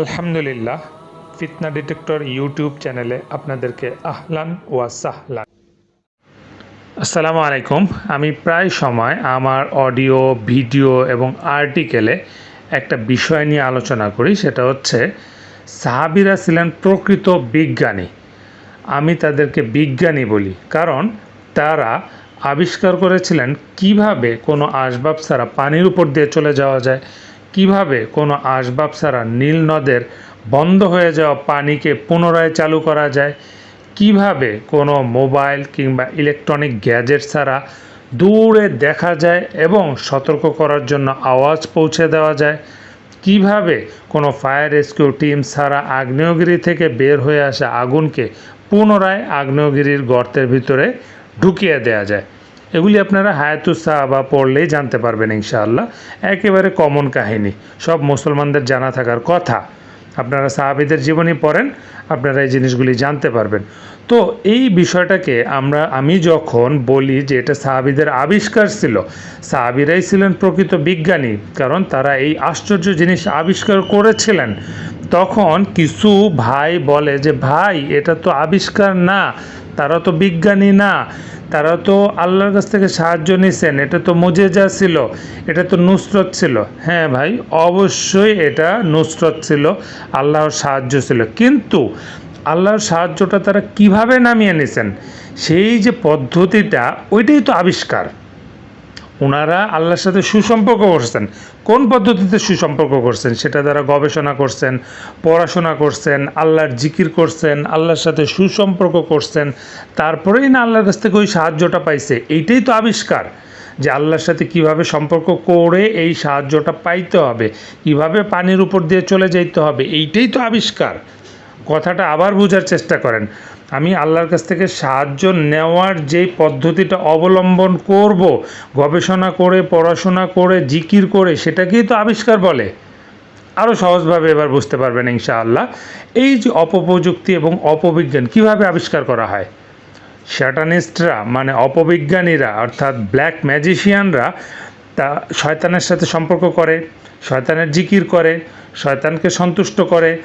আলহামদুলিল্লাহ, ফিতনা detector YouTube চ্যানেলে আপনাদেরকে আহলান ওয়া সাহলান। আসসালামু আলাইকুম। আমি প্রায় সময় আমার অডিও, ভিডিও এবং আর্টিকেলে একটা বিষয় নিয়ে আলোচনা করি, সেটা হচ্ছে সাহাবিরা ছিলেন প্রকৃত বিজ্ঞানী। আমি তাদেরকে বিজ্ঞানী বলি, কারণ তারা আবিষ্কার করেছিলেন কীভাবে কোনো আসবাব ছাড়া পানির উপর দিয়ে চলে যাওয়া যায় কীভাবে কোনো আসবাব ছাড়া নীল নদের বন্ধ হয়ে যাওয়া পানিকে পুনরায় চালু করা যায়? কীভাবে কোনো মোবাইল কিংবা ইলেকট্রনিক গ্যাজেট ছাড়া দূরে দেখা যায় এবং সতর্ক করার জন্য আওয়াজ পৌঁছে দেওয়া যায়? কীভাবে কোনো ফায়ার রেস্কিউ টিম ছাড়া আগ্নেয়গিরি থেকে বের হয়ে আসা আগুনকে পুনরায় আগ্নেয়গিরির গর্তের ভিতরে ঢুকিয়ে দেওয়া যায়? এগুলি আপনারা হায়াতুসা বা পড়লেই জানতে পারবেন ইনশাআল্লাহ। একেবারে কমন কাহিনী। সব মুসলমানদের জানা থাকার কথা। আপনারা সাহাবিদের জীবনী পড়েন, আপনারা এই জিনিসগুলি জানতে পারবেন। তো এই বিষয়টাকে আমরা, আমি যখন বলি যে এটা সাহাবিদের আবিষ্কার ছিল, সাহাবিরাই ছিলেন প্রকৃত বিজ্ঞানী, কারণ তারা এই আশ্চর্য জিনিস আবিষ্কার করেছিলেন। তখন কিছু ভাই বলে যে, ভাই, এটা তো আবিষ্কার না, তারা তো বিজ্ঞানী না। তারা তো আল্লাহর কাছ থেকে সাহায্য নিছেন, এটা তো মুজেজা ছিল, এটা তো নুসরত ছিল। হ্যাঁ ভাই, অবশ্যই এটা নুসরত ছিল, আল্লাহর সাহায্য ছিল। কিন্তু আল্লাহর সাহায্যটা তারা কীভাবে নামিয়ে নিছেন? সেই যে পদ্ধতিটা, ওইটাই তো আবিষ্কার। ওনারা আল্লাহর সাথে সুসম্পর্ক করছেন। কোন পদ্ধতিতে সুসম্পর্ক করছেন? সেটা দ্বারা গবেষণা করছেন, পড়াশোনা করছেন, আল্লাহর জিকির করছেন, আল্লাহর সাথে সুসম্পর্ক করছেন। তারপরেই না আল্লাহর কাছ থেকে ওই সাহায্যটা পাইছে? এইটাই তো আবিষ্কার যে আল্লাহর সাথে কীভাবে সম্পর্ক করে এই সাহায্যটা পাইতে হবে, কীভাবে পানির উপর দিয়ে চলে যাইতে হবে, এইটাই তো আবিষ্কার। কথাটা আবার বোঝার চেষ্টা করেন। আমি আল্লাহর কাছ থেকে সাহায্য নেওয়ার যেই পদ্ধতিটা অবলম্বন করব, গবেষণা করে, পড়াশোনা করে, জিকির করে, সেটাকেই তো আবিষ্কার বলে। আরও সহজভাবে এবার বুঝতে পারবেন ইনশাআল্লাহ। এই যে অপপ্রযুক্তি এবং অপবিজ্ঞান কীভাবে আবিষ্কার করা হয়? শ্যাটানিস্টরা মানে অপবিজ্ঞানীরা অর্থাৎ ব্ল্যাক ম্যাজিশিয়ানরা তা শয়তানের সাথে সম্পর্ক করে, শয়তানের জিকির করে, শয়তানকে সন্তুষ্ট করে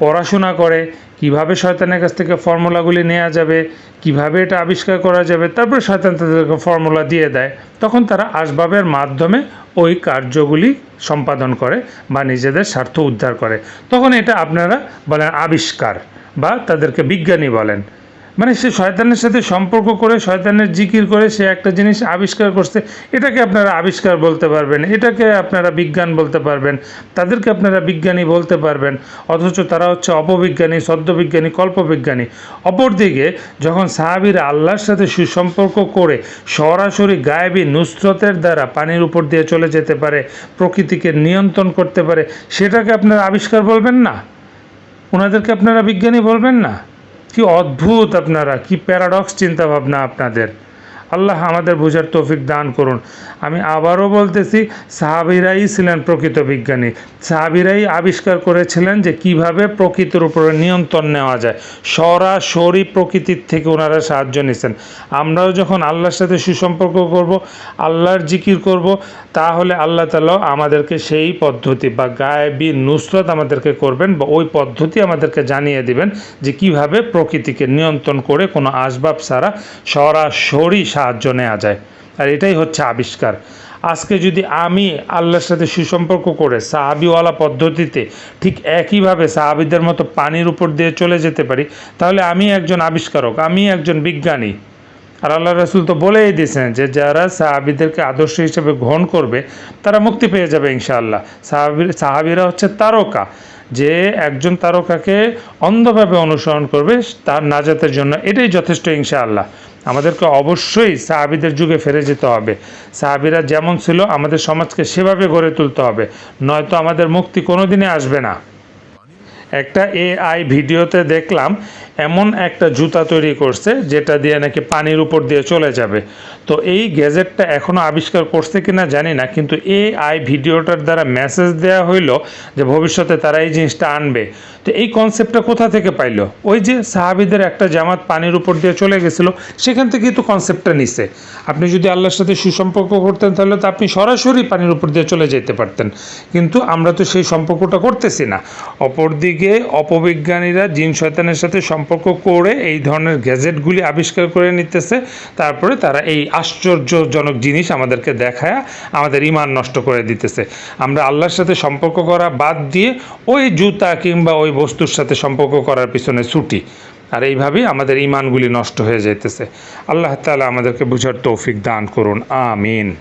পড়াশোনা করে, কীভাবে শয়তানের কাছ থেকে ফর্মুলাগুলি নেওয়া যাবে, কীভাবে এটা আবিষ্কার করা যাবে, তারপরে শয়তান তাদেরকে ফর্মুলা দিয়ে দেয়। তখন তারা আসবাবের মাধ্যমে ওই কার্যগুলি সম্পাদন করে বা নিজেদের স্বার্থ উদ্ধার করে। তখন এটা আপনারা বলেন আবিষ্কার বা তাদেরকে বিজ্ঞানী বলেন। মানে সে শয়তানের সাথে সম্পর্ক করে, শয়তানের জিকির করে সে একটা জিনিস আবিষ্কার করছে। এটাকে আপনারা আবিষ্কার বলতে পারবেন, এটাকে আপনারা বিজ্ঞান বলতে পারবেন, তাদেরকে আপনারা বিজ্ঞানী বলতে পারবেন, অথচ তারা হচ্ছে অপবিজ্ঞানী, সদ্যবিজ্ঞানী, কল্পবিজ্ঞানী। অপরদিকে, যখন সাহাবিরা আল্লাহর সাথে সুসম্পর্ক করে সরাসরি গায়েবী নুসরতের দ্বারা পানির উপর দিয়ে চলে যেতে পারে, প্রকৃতিকে নিয়ন্ত্রণ করতে পারে, সেটাকে আপনারা আবিষ্কার বলবেন না? ওনাদেরকে আপনারা বিজ্ঞানী বলবেন না? কি অদ্ভুত আপনারা কি প্যারাডক্স চিন্তাভাবনা আপনাদের আল্লাহ আমাদের বোঝার তৌফিক দান করুন। আমি আবারও বলতেছি, সাহাবিরাই ছিলেন প্রকৃত বিজ্ঞানী। সাহাবিরাই আবিষ্কার করেছিলেন যে কীভাবে প্রকৃতির উপরে নিয়ন্ত্রণ নেওয়া যায়। সরাসরি প্রকৃতির থেকে ওনারা সাহায্য নিছেন। আমরাও যখন আল্লাহর সাথে সুসম্পর্ক করব, আল্লাহর জিকির করব, তাহলে আল্লাহ তালাও আমাদেরকে সেই পদ্ধতি বা গায়েবী নুসরত আমাদেরকে করবেন বা ওই পদ্ধতি আমাদেরকে জানিয়ে দিবেন যে কীভাবে প্রকৃতিকে নিয়ন্ত্রণ করে কোনো আসবাব ছাড়া সরাসরি সাহায্য নেওয়া যায়। আর এটাই হচ্ছে আবিষ্কার। আজকে যদি আমি আল্লাহর সাথে সুসম্পর্ক করে সাহাবিওয়ালা পদ্ধতিতে ঠিক একইভাবে সাহাবিদের মতো পানির উপর দিয়ে চলে যেতে পারি, তাহলে আমি একজন আবিষ্কারক, আমি একজন বিজ্ঞানী। আর আল্লাহ রসুল তো বলেই দিয়েছেন যে যারা সাহাবিদেরকে আদর্শ হিসেবে গ্রহণ করবে, তারা মুক্তি পেয়ে যাবে ইনশাআল্লাহ। সাহাবি, সাহাবিরা হচ্ছে তারকা। যে একজন তারকাকে অন্ধভাবে অনুসরণ করবে তার নাজাতের জন্য এটাই যথেষ্ট ইনশাআল্লাহ। আমাদেরকে অবশ্যই সাহাবিদের যুগে ফিরে যেতে হবে। সাহাবিরা যেমন ছিল, আমাদের সমাজকে সেভাবে গড়ে তুলতে হবে। নয়তো আমাদের মুক্তি কোনো দিনে আসবে না। একটা এআই ভিডিওতে দেখলাম এমন একটা জুতা তৈরি করছে যেটা দিয়ে নাকি পানির উপর দিয়ে চলে যাবে। তো এই গ্যাজেটটা এখনও আবিষ্কার করছে কিনা জানি না, কিন্তু এআই ভিডিওটার দ্বারা মেসেজ দেওয়া হইল যে ভবিষ্যতে তারা এই জিনিসটা আনবে। তো এই কনসেপ্টটা কোথা থেকে পাইলো? ওই যে সাহাবিদের একটা জামাত পানির উপর দিয়ে চলে গেছিল, সেখান থেকেই তো কনসেপ্টটা নিছে। আপনি যদি আল্লাহর সাথে সুসম্পর্ক করতেন, তাহলে তো আপনি সরাসরি পানির উপর দিয়ে চলে যেতে পারতেন। কিন্তু আমরা তো সেই সম্পর্কটা করতেছি না। অপরদিকে অপবিজ্ঞানীরা জিন শয়তানের সাথে সম্পর্ক করে এই ধরনের গ্যাজেটগুলি আবিষ্কার করে নিতেছে। তারপরে তারা এই আশ্চর্যজনক জিনিস আমাদেরকে দেখায় আমাদের ইমান নষ্ট করে দিতেছে। আমরা আল্লাহর সাথে সম্পর্ক করা বাদ দিয়ে ওই জুতা কিংবা ওই বস্তুর সাথে সম্পর্ক করার পিছনে ছুটি। আর এইভাবেই আমাদের ইমানগুলি নষ্ট হয়ে যাইতেছে। আল্লাহ তাআলা আমাদেরকে বুঝার তৌফিক দান করুন। আমিন।